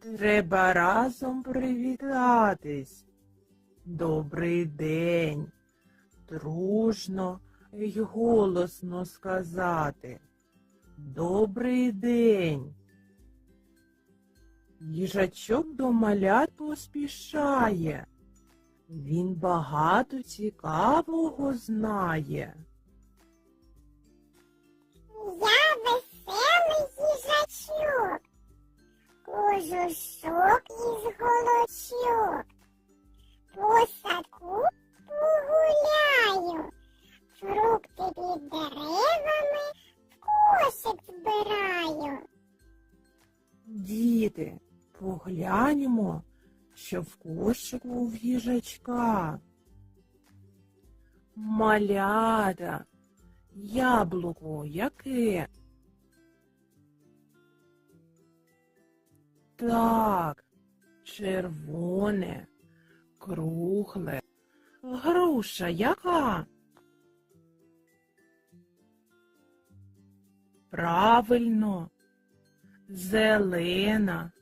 Треба разом привітатись. Добрий день. Дружно й голосно сказати. Добрий день. Їжачок до малят поспішає. Він багато цікавого знає. Під деревами в кошик збираю. Діти, погляньмо, що в кошику в їжачка. Малята, яблуко яке? Так, червоне, кругле. Груша яка? Правильно, зелена,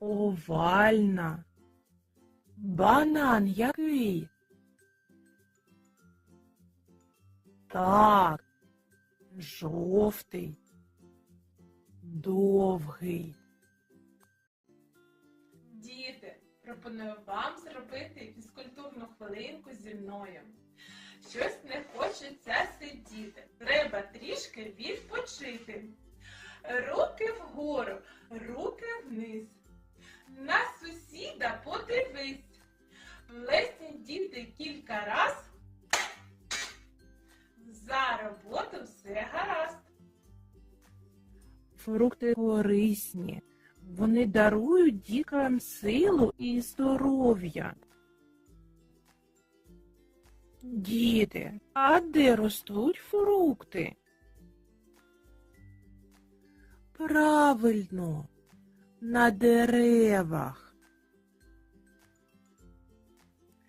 овальна. Банан який? Так, жовтий, довгий. Діти, пропоную вам зробити фізкультурну хвилинку зі мною. Щось не хочеться сидіти. Треба трішки відпочити. Руки вгору, руки вниз. На сусіда подивись. Плесні діти кілька раз. За роботу все гаразд. Фрукти корисні. Вони дарують дітям силу і здоров'я. Діти, а де ростуть фрукти? Правильно, на деревах.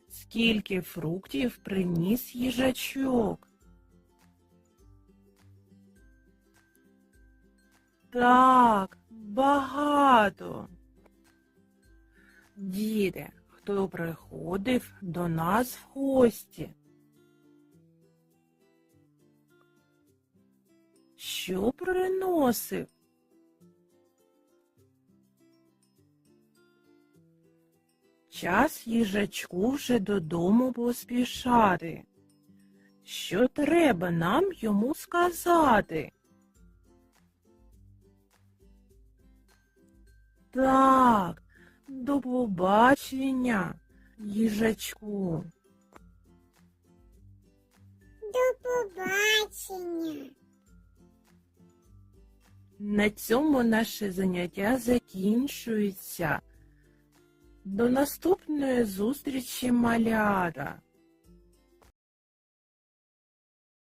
Скільки фруктів приніс їжачок? Так, багато. Діти, хто приходив до нас в гості? Що приносив? Час їжачку вже додому поспішати. Що треба нам йому сказати? Так, до побачення, їжачку. До побачення. На цьому наше заняття закінчується. До наступної зустрічі, малята!